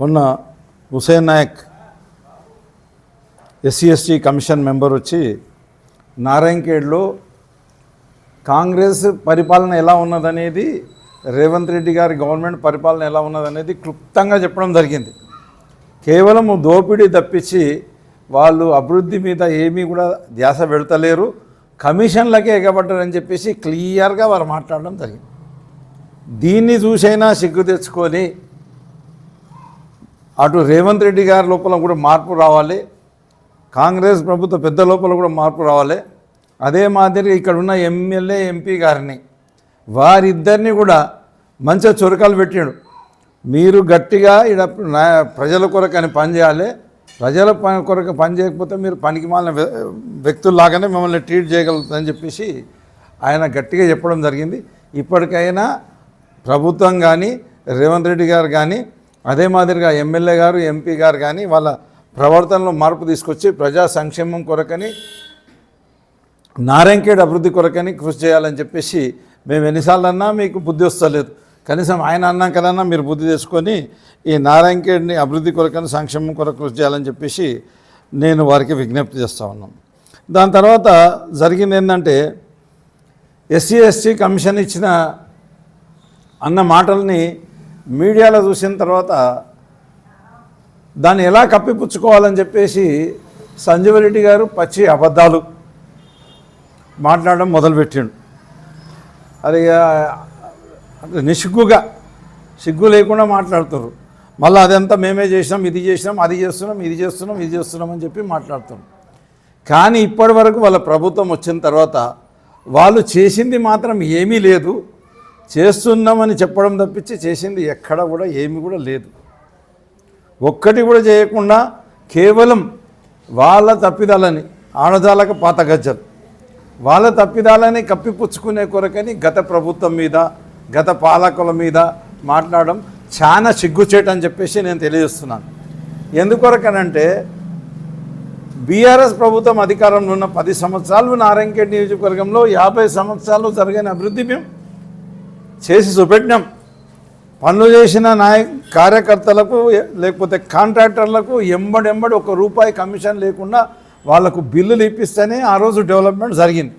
మొన్న Hussain Naik SC ST commission member వచ్చి నారాయణఖేడ్లో కాంగ్రెస్ పరిపాలన ఎలా ఉన్నదనేది రేవంత్ రెడ్డి గారి గవర్నమెంట్ పరిపాలన ఎలా ఉన్నదనేది క్లుప్తంగా చెప్పడం జరిగింది. కేవలం దోపిడీ తప్పించి వాళ్ళు అభివృద్ధి మీద ఏమీ కూడా ధ్యాస పెడతలేరు కమిషన్లకే ఎగబడ్డారని చెప్పేసి క్లియర్గా వారు మాట్లాడడం జరిగింది. దీన్ని చూసైనా సిగ్గు తెచ్చుకొని అటు రేవంత్ రెడ్డి గారి లోపల కూడా మార్పు రావాలి. కాంగ్రెస్ ప్రభుత్వ పెద్ద లోపల కూడా మార్పు రావాలి. అదే మాదిరి ఇక్కడ ఉన్న ఎమ్మెల్యే ఎంపీ గారిని వారిద్దరిని కూడా మంచిగా చురకాలు పెట్టాడు. మీరు గట్టిగా ఈడ ప్రజల కొరకు అని పని చేయాలి. ప్రజల పని కొరకు పని చేయకపోతే మీరు పనికి మాలిన వ్యక్తుల్లాగానే మిమ్మల్ని ట్రీట్ చేయగలుగుతుందని చెప్పేసి ఆయన గట్టిగా చెప్పడం జరిగింది. ఇప్పటికైనా ప్రభుత్వం కానీ రేవంత్ రెడ్డి గారు కానీ అదే మాదిరిగా ఎమ్మెల్యే గారు ఎంపీ గారు కానీ వాళ్ళ ప్రవర్తనలో మార్పు తీసుకొచ్చి ప్రజా సంక్షేమం కొరకని నారాయణఖేడ్ అభివృద్ధి కొరకని కృషి చేయాలని చెప్పేసి మేము ఎన్నిసార్లు అన్నా మీకు బుద్ధి వస్తలేదు. కనీసం ఆయన అన్నాం కదన్నా మీరు బుద్ధి తెచ్చుకొని ఈ నారాయణఖేడ్ని అభివృద్ధి కొరకని సంక్షేమం కొరకు కృషి చేయాలని చెప్పేసి నేను వారికి విజ్ఞప్తి చేస్తా ఉన్నాను దాని తర్వాత జరిగింది ఏంటంటే ఎస్సీ ఎస్టీ కమిషన్ ఇచ్చిన అన్న మాటల్ని మీడియాలో చూసిన తర్వాత దాన్ని ఎలా కప్పిపుచ్చుకోవాలని చెప్పేసి సంజీవ రెడ్డి గారు పచ్చి అబద్ధాలు మాట్లాడడం మొదలుపెట్టిండు. అది ఇక నిసిగ్గుగా సిగ్గు లేకుండా మాట్లాడుతారు మళ్ళీ అదంతా మేమే చేసినాం ఇది చేసినాం అది చేస్తున్నాం ఇది చేస్తున్నాం ఇది చేస్తున్నాం అని చెప్పి మాట్లాడుతాం కానీ ఇప్పటి వరకు వాళ్ళ ప్రభుత్వం వచ్చిన తర్వాత వాళ్ళు చేసింది మాత్రం ఏమీ లేదు. చేస్తున్నామని చెప్పడం తప్పించి చేసింది ఎక్కడ కూడా ఏమి కూడా లేదు. ఒక్కటి కూడా చేయకుండా కేవలం వాళ్ళ తప్పిదాలని ఆడదాలకు పాత గజ్జలు వాళ్ళ తప్పిదాలని కప్పిపుచ్చుకునే కొరకని గత ప్రభుత్వం మీద గత పాలకుల మీద మాట్లాడడం చాలా సిగ్గుచేటని చెప్పేసి నేను తెలియజేస్తున్నాను. ఎందుకొరకనంటే బీఆర్ఎస్ ప్రభుత్వం అధికారంలో ఉన్న పది సంవత్సరాలు నారాయణఖేడ్ నియోజకవర్గంలో యాభై సంవత్సరాలు జరిగిన అభివృద్ధి మేము చేసి చూపెట్టినాం. పనులు చేసిన నాయ కార్యకర్తలకు లేకపోతే కాంట్రాక్టర్లకు ఎంబడెంబడి ఒక రూపాయి కమిషన్ లేకుండా వాళ్ళకు బిల్లులు ఇప్పిస్తేనే ఆ రోజు డెవలప్మెంట్ జరిగింది.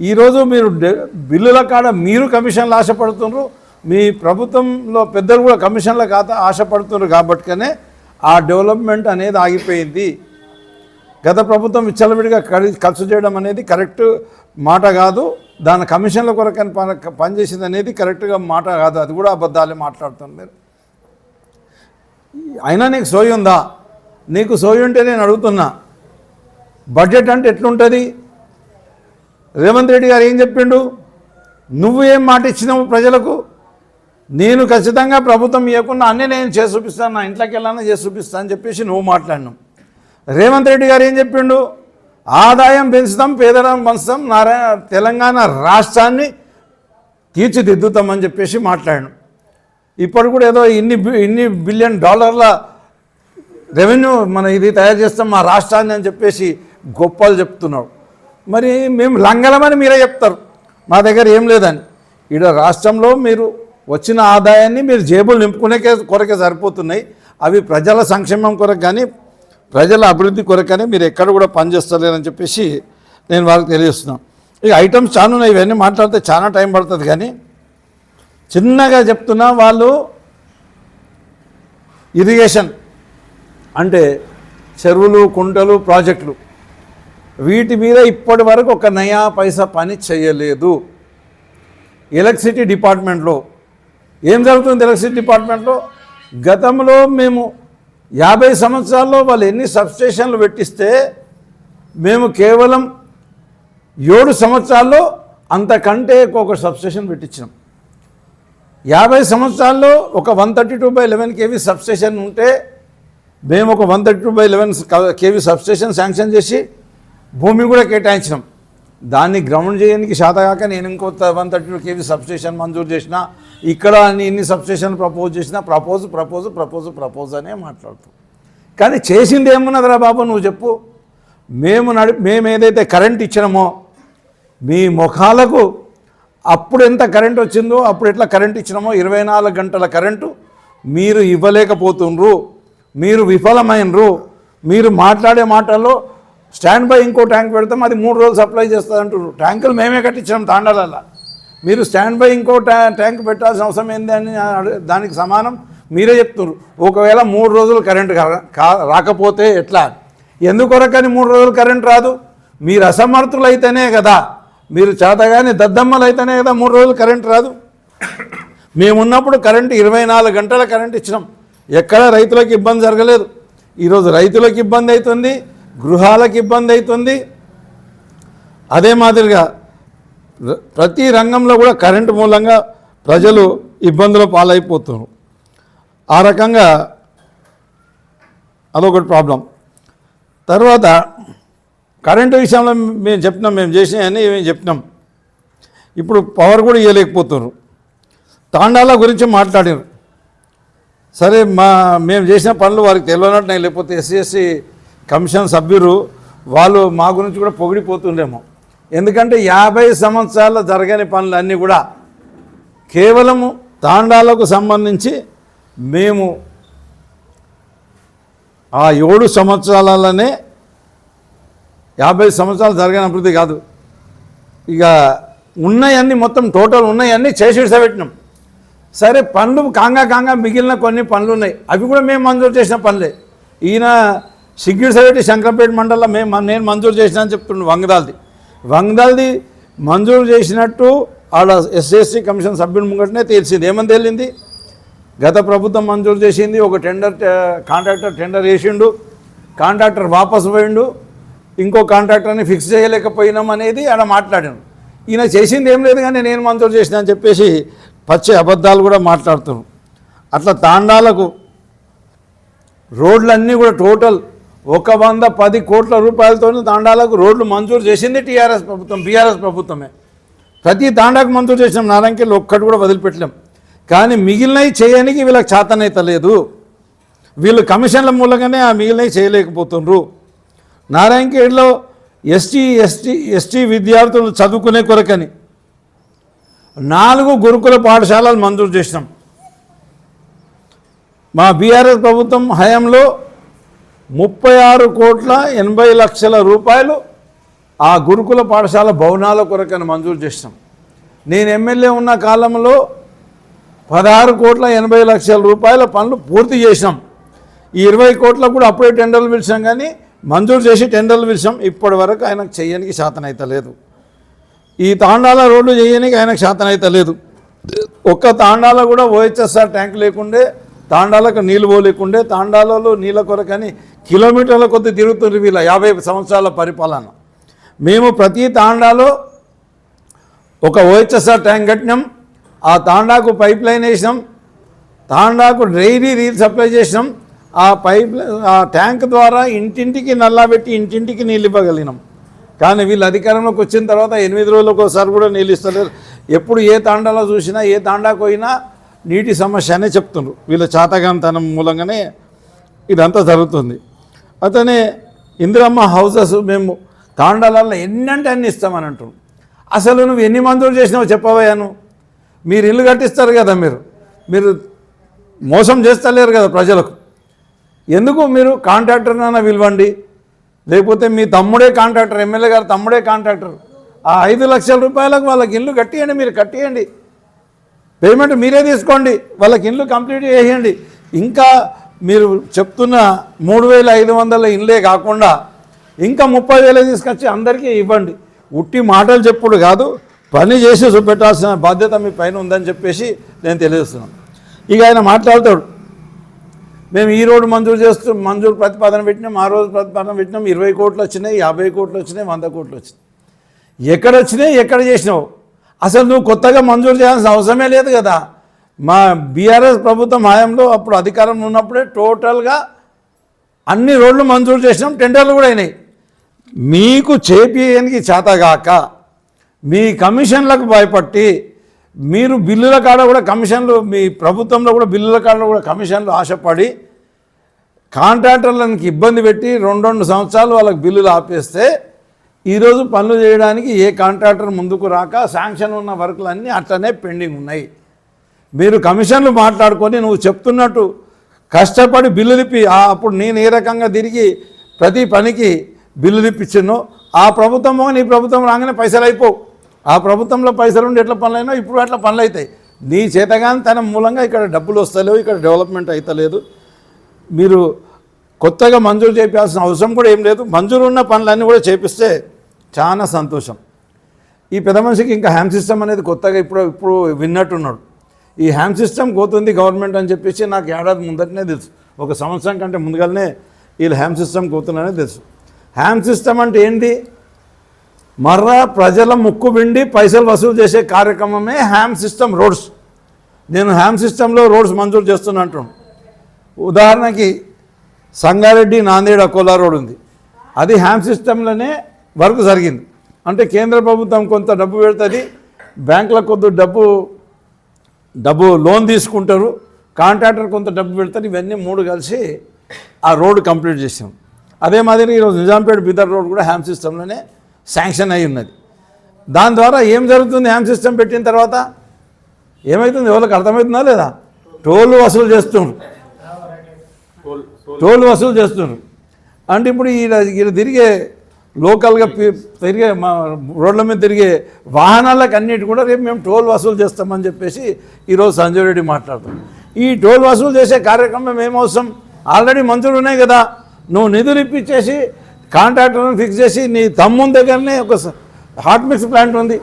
ఈరోజు మీరు డె- బిల్లుల కాడ మీరు కమిషన్లు ఆశపడుతున్నారు మీ ప్రభుత్వంలో పెద్దలు కూడా కమిషన్ల కాత ఆశపడుతున్నారు కాబట్టికనే ఆ డెవలప్మెంట్ అనేది ఆగిపోయింది. గత ప్రభుత్వం విచ్చలవిడిగా ఖర్చు చేయడం అనేది కరెక్ట్ మాట కాదు. దాని కమిషన్ల కొరకని పని పనిచేసింది అనేది కరెక్ట్గా మాట కాదు. అది కూడా అబద్ధాలే మాట్లాడుతున్నారు మీరు. అయినా నీకు సోయి ఉందా? నీకు సోయి ఉంటే నేను అడుగుతున్నా. బడ్జెట్ అంటే ఎట్లుంటుంది? రేవంత్ రెడ్డి గారు ఏం చెప్పిండు? నువ్వు ఏం మాట ఇచ్చినావు ప్రజలకు? నేను ఖచ్చితంగా ప్రభుత్వం ఇవ్వకుండా అన్నీ నేను చేసి చూపిస్తాను నా ఇంట్లోకి వెళ్ళాలని చేసి చూపిస్తాను అని చెప్పేసి నువ్వు మాట్లాడినావు. రేవంత్ రెడ్డి గారు ఏం చెప్పిండు? ఆదాయం పెంచుతాం పేదలను పంచుదాం నారాయణ తెలంగాణ రాష్ట్రాన్ని తీర్చిదిద్దుతామని చెప్పేసి మాట్లాడాను. ఇప్పుడు కూడా ఏదో ఇన్ని బి- ఇన్ని బిలియన్ డాలర్ల రెవెన్యూ మన ఇది తయారు చేస్తాం మా రాష్ట్రాన్ని అని చెప్పేసి గొప్పలు చెప్తున్నాడు మరి మేము లంగలమని మీరే చెప్తారు. మా దగ్గర ఏం లేదని. ఈడ రాష్ట్రంలో మీరు వచ్చిన ఆదాయాన్ని మీరు జేబులు నింపుకునే కొరకే సరిపోతున్నాయి. అవి ప్రజల సంక్షేమం కొరకు కానీ ప్రజల అభివృద్ధి కొరకనే మీరు ఎక్కడ కూడా పనిచేస్తలేరని చెప్పేసి నేను వాళ్ళకి తెలియజేస్తున్నాను. ఇక ఐటమ్స్ చాలా ఉన్నాయి ఇవన్నీ మాట్లాడితే చాలా టైం పడుతుంది కానీ చిన్నగా చెప్తున్నా వాళ్ళు ఇరిగేషన్ అంటే చెరువులు కుంటలు ప్రాజెక్టులు వీటి మీద ఇప్పటి వరకు ఒక నయా పైసా పని చేయలేదు. ఎలక్ట్రిసిటీ డిపార్ట్మెంట్లో ఏం జరుగుతుంది ఎలక్ట్రిసిటీ డిపార్ట్మెంట్లో? గతంలో మేము యాభై సంవత్సరాల్లో వాళ్ళు ఎన్ని సబ్స్టేషన్లు పెట్టిస్తే మేము కేవలం ఏడు సంవత్సరాల్లో అంతకంటే ఒక సబ్స్టేషన్ పెట్టించినాం. యాభై సంవత్సరాల్లో ఒక one thirty two by eleven KV substation ఉంటే మేము ఒక one thirty two by eleven KV substation sanction చేసి భూమి కూడా కేటాయించినాం. దాన్ని గ్రౌండ్ చేయడానికి శాతగాక నేను ఇంకో one thirty two KV substation మంజూరు చేసిన ఇక్కడ అన్ని ఇన్ని సబ్స్టేషన్ ప్రపోజ్ చేసినా ప్రపోజ్ ప్రపోజ్ ప్రపోజ్ ప్రపోజ్ అనే మాట్లాడుతాం. కానీ చేసింది ఏమున్నదిరా బాబు నువ్వు చెప్పు. మేము నడి మేము ఏదైతే కరెంట్ ఇచ్చినామో మీ ముఖాలకు అప్పుడు ఎంత కరెంట్ వచ్చిందో అప్పుడు ఎట్లా కరెంట్ ఇచ్చినామో ఇరవై నాలుగు గంటల కరెంటు మీరు ఇవ్వలేకపోతుండ్రు. మీరు విఫలమైనరు మీరు మాట్లాడే మాటల్లో స్టాండ్ బై ఇంకో ట్యాంక్ పెడతాం అది మూడు రోజులు సప్లై చేస్తుంది అంటున్నారు ట్యాంకులు మేమే కట్టించాం తాండాలల్లా. మీరు స్టాండ్ బై ఇంకో ట్యాంక్ పెట్టాల్సిన అవసరం ఏంది అని దానికి సమానం మీరే చెప్తున్నారు ఒకవేళ మూడు రోజులు కరెంట్ రాకపోతే ఎట్లా? ఎందుకొరకని మూడు రోజులు కరెంట్ రాదు? మీరు అసమర్థులు అయితేనే కదా. మీరు చేతగాని దద్దమ్మలు అయితేనే కదా మూడు రోజులు కరెంట్ రాదు? మేమున్నప్పుడు కరెంటు ఇరవై నాలుగు గంటల కరెంట్ ఇచ్చినాం. ఎక్కడ రైతులకు ఇబ్బంది జరగలేదు. ఈరోజు రైతులకు ఇబ్బంది అవుతుంది గృహాలకు ఇబ్బంది అవుతుంది. అదే మాదిరిగా ప్రతి రంగంలో కూడా కరెంటు మూలంగా ప్రజలు ఇబ్బందుల పాలైపోతున్నారు. ఆ రకంగా అదొకటి ప్రాబ్లం. తర్వాత కరెంటు విషయంలో మేము చెప్పినాం మేము చేసినాయని మేము చెప్పినాం. ఇప్పుడు పవర్ కూడా ఇవ్వలేకపోతున్నారు తాండాల గురించి మాట్లాడినారు సరే మా మేము చేసిన పనులు వారికి తెలియనట్టున్నాయి లేకపోతే ఎస్సీ ఎస్సీ కమిషన్ సభ్యులు వాళ్ళు మా గురించి కూడా పొగిడిపోతుండేమో. ఎందుకంటే యాభై సంవత్సరాల జరగని పనులన్నీ కూడా కేవలము తాండాలకు సంబంధించి మేము ఆ ఏడు సంవత్సరాలనే యాభై సంవత్సరాలు జరగని అభివృద్ధి కాదు. ఇక ఉన్నాయన్నీ మొత్తం టోటల్ ఉన్నాయన్నీ చేసి విడిచిపెట్టినాం. సరే పనులు కాంగా కాంగా మిగిలిన కొన్ని పనులు ఉన్నాయి. అవి కూడా మేము మంజూరు చేసిన పనులే. ఈయన సిగ్గిడిసబెట్టి శంకరపేట మండలంలో మేము నేను మంజూరు చేసిన అని చెప్తున్నాను వంగదాల్ది. వంగదాల్ది మంజూరు చేసినట్టు ఆడ ఎస్ఎస్సి కమిషన్ సభ్యుని ముంగటనే తెలిసింది. ఏమని తేలింది? గత ప్రభుత్వం మంజూరు చేసింది ఒక టెండర్ కాంట్రాక్టర్ టెండర్ వేసిండు కాంట్రాక్టర్ వాపసు పోయిండు ఇంకో కాంట్రాక్టర్ని ఫిక్స్ చేయలేకపోయినాం అనేది ఆడ మాట్లాడాను ఈయన చేసింది ఏం లేదు కానీ నేను మంజూరు చేసిన అని చెప్పేసి పచ్చే అబద్ధాలు కూడా మాట్లాడుతున్నాను అట్లా తాండాలకు రోడ్లన్నీ కూడా టోటల్ ఒక వంద పది కోట్ల రూపాయలతో తాండాలకు రోడ్లు మంజూరు చేసింది టీఆర్ఎస్ ప్రభుత్వం బీఆర్ఎస్ ప్రభుత్వమే. ప్రతి తాండాకు మంజూరు చేసినాం నారాయణకేళ్ళు ఒక్కటి కూడా వదిలిపెట్టలేం. కానీ మిగిలినవి చేయడానికి వీళ్ళకి చేతనైతే లేదు. వీళ్ళు కమిషన్ల మూలంగానే ఆ మిగిలినవి చేయలేకపోతుండ్రు. నారాయణఖేడ్లో ఎస్టీ ఎస్టీ ఎస్టీ విద్యార్థులు చదువుకునే కొరకని నాలుగు గురుకుల పాఠశాలలు మంజూరు చేసినాం. మా బీఆర్ఎస్ ప్రభుత్వం హయాంలో ముప్పై ఆరు కోట్ల ఎనభై లక్షల రూపాయలు ఆ గురుకుల పాఠశాల భవనాల కొరకని మంజూరు చేసినాం. నేను ఎమ్మెల్యే ఉన్న కాలంలో పదహారు కోట్ల ఎనభై లక్షల రూపాయల పనులు పూర్తి చేసినాం. ఈ ఇరవై కోట్ల కూడా అప్పుడే టెండర్లు పిలిచాం కానీ మంజూరు చేసి టెండర్లు పిలిచాం. ఇప్పటి వరకు ఆయనకు చేయడానికి శాతం లేదు. ఈ తాండాల రోడ్డు చేయడానికి ఆయనకు శాతం లేదు. ఒక్క తాండాల కూడా ఓహెచ్ఎస్ఆర్ ట్యాంక్ లేకుండే తాండాలకు నీళ్ళు పోలేకుండే తాండాలలో నీళ్ళ కొరకని కిలోమీటర్ల కొద్ది తిరుగుతుంది వీళ్ళ యాభై సంవత్సరాల పరిపాలన. మేము ప్రతి తాండాలో ఒక ఓహెచ్ఎస్ఆర్ ట్యాంక్ కట్టినాం ఆ తాండాకు పైప్ లైన్ వేసినాం తాండాకు డైరీ నీళ్ళు సప్లై చేసినాం ఆ పైప్ ఆ ట్యాంక్ ద్వారా ఇంటింటికి నల్లా పెట్టి ఇంటింటికి నీళ్ళు ఇవ్వగలిగినాం. కానీ వీళ్ళు అధికారంలోకి వచ్చిన తర్వాత ఎనిమిది రోజులకు ఒకసారి కూడా నీళ్ళు ఇస్తలేరు. ఎప్పుడు ఏ తాండాలో చూసినా ఏ తాండాకు పోయినా నీటి సమస్య అనే చెప్తుండ్రు. వీళ్ళ చాతగాంతనం మూలంగానే ఇదంతా జరుగుతుంది. అతనే ఇందిరమ్మ హౌసెస్ మేము తాండాలలో ఎన్ని అంటే అన్ని ఇస్తామని అంటున్నాం అసలు నువ్వు ఎన్ని మంజూరు చేసినావు చెప్పవయ్యాను మీరు ఇల్లు కట్టిస్తారు కదా మీరు. మీరు మోసం చేస్తలేరు కదా ప్రజలకు. ఎందుకు మీరు కాంట్రాక్టర్నైనా పిలవండి లేకపోతే మీ తమ్ముడే కాంట్రాక్టర్ ఎమ్మెల్యే గారు తమ్ముడే కాంట్రాక్టర్. ఆ ఐదు లక్షల రూపాయలకు వాళ్ళకి ఇల్లు కట్టియండి మీరు కట్టియండి. పేమెంట్ మీరే తీసుకోండి వాళ్ళకి ఇల్లు కంప్లీట్ చేయండి. ఇంకా మీరు చెప్తున్న మూడు వేల ఐదు వందల ఇండ్లే కాకుండా ఇంకా ముప్పై వేలు తీసుకొచ్చి అందరికీ ఇవ్వండి. ఉట్టి మాటలు చెప్పుడు కాదు పని చేసి చూపెట్టాల్సిన బాధ్యత మీ పైన ఉందని చెప్పేసి నేను తెలియజేస్తున్నాను. ఇక ఆయన మాట్లాడతాడు. మేము ఈ రోడ్డు మంజూరు చేస్తూ మంజూరు ప్రతిపాదన పెట్టినాం ఆ రోజు ప్రతిపాదన పెట్టినాం ఇరవై కోట్లు వచ్చినాయి యాభై కోట్లు వచ్చినాయి వంద కోట్లు వచ్చినాయి. ఎక్కడ వచ్చినాయి ఎక్కడ చేసినావు? అసలు నువ్వు కొత్తగా మంజూరు చేయాల్సిన అవసరమే లేదు కదా. మా బీఆర్ఎస్ ప్రభుత్వం హయాంలో అప్పుడు అధికారంలో ఉన్నప్పుడే టోటల్గా అన్ని రోడ్లు మంజూరు చేసినాం టెండర్లు కూడా అయినాయి. మీకు చేపియడానికి చేతగాక మీ కమిషన్లకు భయపట్టి మీరు బిల్లుల కాడ కూడా కమిషన్లు మీ ప్రభుత్వంలో కూడా బిల్లుల కాడ కూడా కమిషన్లు ఆశపడి కాంట్రాక్టర్లకి ఇబ్బంది పెట్టి రెండు రెండు సంవత్సరాలు వాళ్ళకి బిల్లులు ఆపేస్తే ఈరోజు పనులు చేయడానికి ఏ కాంట్రాక్టర్ ముందుకు రాక శాంక్షన్ ఉన్న వర్కులన్నీ అట్లనే పెండింగ్ ఉన్నాయి. మీరు కమిషన్లు మాట్లాడుకొని నువ్వు చెప్తున్నట్టు కష్టపడి బిల్లు అప్పుడు నేను ఏ రకంగా తిరిగి ప్రతి పనికి బిల్లులిప్పించానో ఆ ప్రభుత్వం నీ ప్రభుత్వం రాగానే పైసలు అయిపోవు ఆ ప్రభుత్వంలో పైసలు ఉండి ఎట్లా పనులైనా ఇప్పుడు అట్లా పనులు అవుతాయి. నీ చేతగాని తన మూలంగా ఇక్కడ డబ్బులు వస్తలేవు ఇక్కడ డెవలప్మెంట్ అవుతలేదు మీరు కొత్తగా మంజూరు చేయాల్సిన అవసరం కూడా ఏం లేదు. మంజూరు ఉన్న పనులన్నీ కూడా చేపిస్తే చాలా సంతోషం. ఈ పెద్ద మనిషికి ఇంకా హ్యామ్ సిస్టమ్ అనేది కొత్తగా ఇప్పుడు ఇప్పుడు విన్నట్టున్నాడు. ఈ హ్యామ్ సిస్టమ్ పోతుంది గవర్నమెంట్ అని చెప్పేసి నాకు ఏడాది ముందటనే తెలుసు. ఒక సంవత్సరం కంటే ముందుగానే వీళ్ళు హ్యామ్ సిస్టమ్ పోతున్నారని తెలుసు. హ్యామ్ సిస్టమ్ అంటే ఏంటి? మర్రా ప్రజల ముక్కు పిండి పైసలు వసూలు చేసే కార్యక్రమమే హ్యామ్ సిస్టమ్ రోడ్స్ నేను హ్యామ్ సిస్టంలో రోడ్స్ మంజూరు చేస్తున్నా అంటున్నాను. ఉదాహరణకి సంగారెడ్డి నాందేడ్ అకోలా రోడ్ ఉంది. అది హ్యామ్ సిస్టంలోనే వర్క్ జరిగింది. అంటే కేంద్ర ప్రభుత్వం కొంత డబ్బు పెడుతుంది బ్యాంకులో కొద్ది డబ్బు డబ్బు లోన్ తీసుకుంటారు కాంట్రాక్టర్ కొంత డబ్బు పెడతారు ఇవన్నీ మూడు కలిసి ఆ రోడ్డు కంప్లీట్ చేసాం. అదే మాదిరి ఈరోజు నిజాంపేట బిదర్ రోడ్ కూడా హ్యామ్ సిస్టంలోనే శాంక్షన్ అయి ఉన్నది. దాని ద్వారా ఏం జరుగుతుంది? హ్యామ్ సిస్టమ్ పెట్టిన తర్వాత ఏమవుతుంది ఎవరికి అర్థమవుతుందా లేదా? టోల్ వసూలు చేస్తున్నారు. టోల్ వసూలు చేస్తున్నారు. అంటే ఇప్పుడు ఈయన ఈయన తిరిగే లోకల్గా తిరిగే మా రోడ్ల మీద తిరిగే వాహనాలకు అన్నిటి కూడా రేపు మేము టోల్ వసూలు చేస్తామని చెప్పేసి ఈరోజు సంజయ్ రెడ్డి మాట్లాడతాం ఈ టోల్ వసూలు చేసే కార్యక్రమం ఏమవసరం ఆల్రెడీ మంత్రులు ఉన్నాయి కదా. నువ్వు నిధులు ఇప్పించేసి కాంట్రాక్టర్ని ఫిక్స్ చేసి నీ తమ్ముని దగ్గరనే ఒక హాట్ మిక్స్ ప్లాంట్ ఉంది.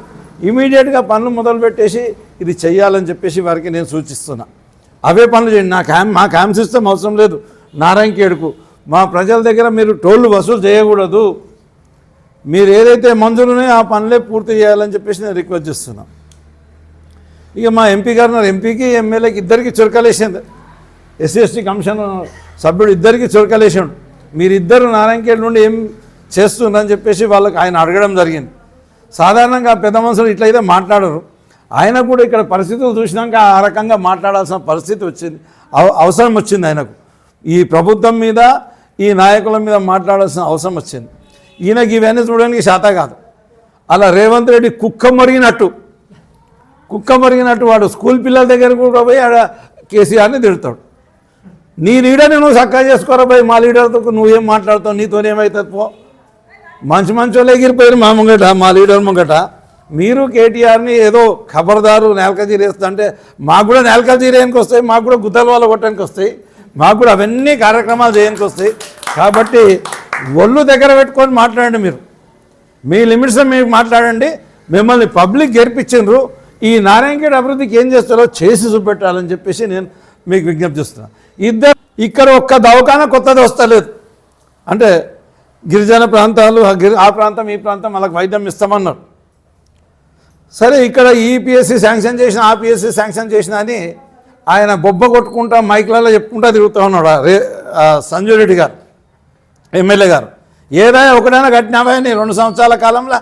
ఇమీడియట్గా పనులు మొదలుపెట్టేసి ఇది చెయ్యాలని చెప్పేసి వారికి నేను సూచిస్తున్నా. అవే పనులు చేయండి. నాకు హ్యామ్ మా హ్యామ్ సిస్టమ్ అవసరం లేదు. నారాయణకేడుకు. మా ప్రజల దగ్గర మీరు టోళ్ళు వసూలు చేయకూడదు. మీరు ఏదైతే మంజూరున్నాయో ఆ పనులే పూర్తి చేయాలని చెప్పేసి నేను రిక్వెస్ట్ చేస్తున్నా. ఇక మా ఎంపీ గారు ఎంపీకి ఎమ్మెల్యేకి ఇద్దరికి చురకలేసింది. ఎస్సీ ఎస్టీ కమిషన్ సభ్యుడు ఇద్దరికి చురకలేసాడు. మీరిద్దరు నారాయణఖేడ్ నుండి ఏం చేస్తుందని చెప్పేసి వాళ్ళకి ఆయన అడగడం జరిగింది. సాధారణంగా పెద్ద మనుషులు ఇట్లయితే మాట్లాడరు. ఆయన కూడా ఇక్కడ పరిస్థితులు చూసినాక ఆ రకంగా మాట్లాడాల్సిన పరిస్థితి వచ్చింది. అవ- అవసరం వచ్చింది ఆయనకు. ఈ ప్రభుత్వం మీద ఈ నాయకుల మీద మాట్లాడాల్సిన అవసరం వచ్చింది. ఈయనకి ఇవన్నీ చూడడానికి శాత కాదు. అలా రేవంత్ రెడ్డి కుక్క మరిగినట్టు కుక్క మరిగినట్టు వాడు స్కూల్ పిల్లల దగ్గర కూడా పోయి ఆడ కేసీఆర్ని తిడతాడు. నీ లీడర్ని నువ్వు చక్కగా చేసుకోరా పోయి మా లీడర్తో నువ్వేం మాట్లాడుతావు నీతోనేమవుతుంది పో. మంచి మంచి వాళ్ళు ఎగిరిపోయారు మా ముంగట మా లీడర్ ముంగట. మీరు కేటీఆర్ని ఏదో ఖబర్దారు నేలక జీరేస్తా అంటే మాకు కూడా నేలక జీరేయడానికి వస్తాయి మాకు కూడా గుద్దల వాళ్ళ కొట్టడానికి వస్తాయి మాకు కూడా అవన్నీ కార్యక్రమాలు చేయడానికి వస్తాయి. కాబట్టి ఒళ్ళు దగ్గర పెట్టుకొని మాట్లాడండి మీరు. మీ లిమిట్స్ మీరు మాట్లాడండి. మిమ్మల్ని పబ్లిక్ గెలిపించిండ్రు ఈ నారాయణగేడ్ అభివృద్ధికి ఏం చేస్తారో చేసి చూపెట్టాలని చెప్పేసి నేను మీకు విజ్ఞప్తి చేస్తున్నాను ఇద్దరు ఇక్కడ ఒక్క దవాఖాన కొత్తది వస్తలేదు. అంటే గిరిజన ప్రాంతాలు ఆ ప్రాంతం ఈ ప్రాంతం వాళ్ళకి వైద్యం ఇస్తామన్నారు. సరే ఇక్కడ ఈపీఎస్సీ శాంక్షన్ చేసిన ఆపిఎస్సీ శాంక్షన్ చేసిన అని ఆయన బొబ్బ కొట్టుకుంటా మైక్లలో చెప్పుకుంటా తిరుగుతూ ఉన్నాడు రే సంజయ్ రెడ్డి గారు. ఎమ్మెల్యే గారు. ఏదైనా ఒకడైనా కట్టినావా నీ రెండు సంవత్సరాల కాలంలో.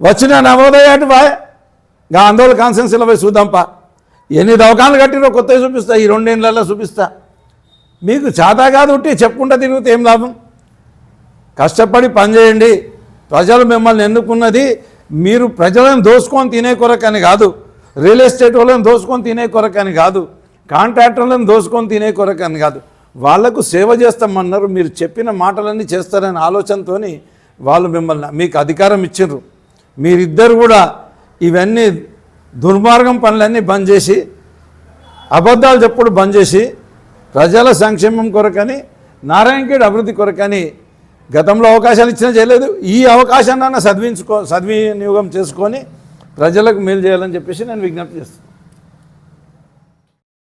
వచ్చిన నవోదయ అటు బాయ్గా ఆందోళన కాన్సెన్స్లో పోయి చూద్దాంపా ఎన్ని దవకాలు కట్టినో కొత్తవి చూపిస్తా ఈ రెండేళ్ళల్లో చూపిస్తా. మీకు చాతా కాదు ఉట్టి చెప్పుకుంటా తిరిగితే ఏం లాభం? కష్టపడి పనిచేయండి ప్రజలు మిమ్మల్ని ఎన్నుకున్నది మీరు ప్రజలను దోసుకొని తినే కొరకని కాదు. రియల్ ఎస్టేట్ వాళ్ళని దోసుకొని తినే కొరకని కాదు. కాంట్రాక్టర్లను దోసుకొని తినే కొరకని కాదు. వాళ్ళకు సేవ చేస్తామన్నారు మీరు చెప్పిన మాటలన్నీ చేస్తారనే ఆలోచనతోని వాళ్ళు మిమ్మల్ని మీకు అధికారం ఇచ్చిండ్రు. మీరిద్దరు కూడా ఇవన్నీ దుర్మార్గం పనులన్నీ బంద్ చేసి అబద్ధాలు చెప్పుడు బంద్ చేసి ప్రజల సంక్షేమం కొరకని నారాయణఖేడ్ అభివృద్ధి కొరకని గతంలో అవకాశాలు ఇచ్చినా చేయలేదు. ఈ అవకాశాన్ని సద్వించుకో సద్వినియోగం చేసుకొని ప్రజలకు మేలు చేయాలని చెప్పేసి నేను విజ్ఞప్తి చేస్తాను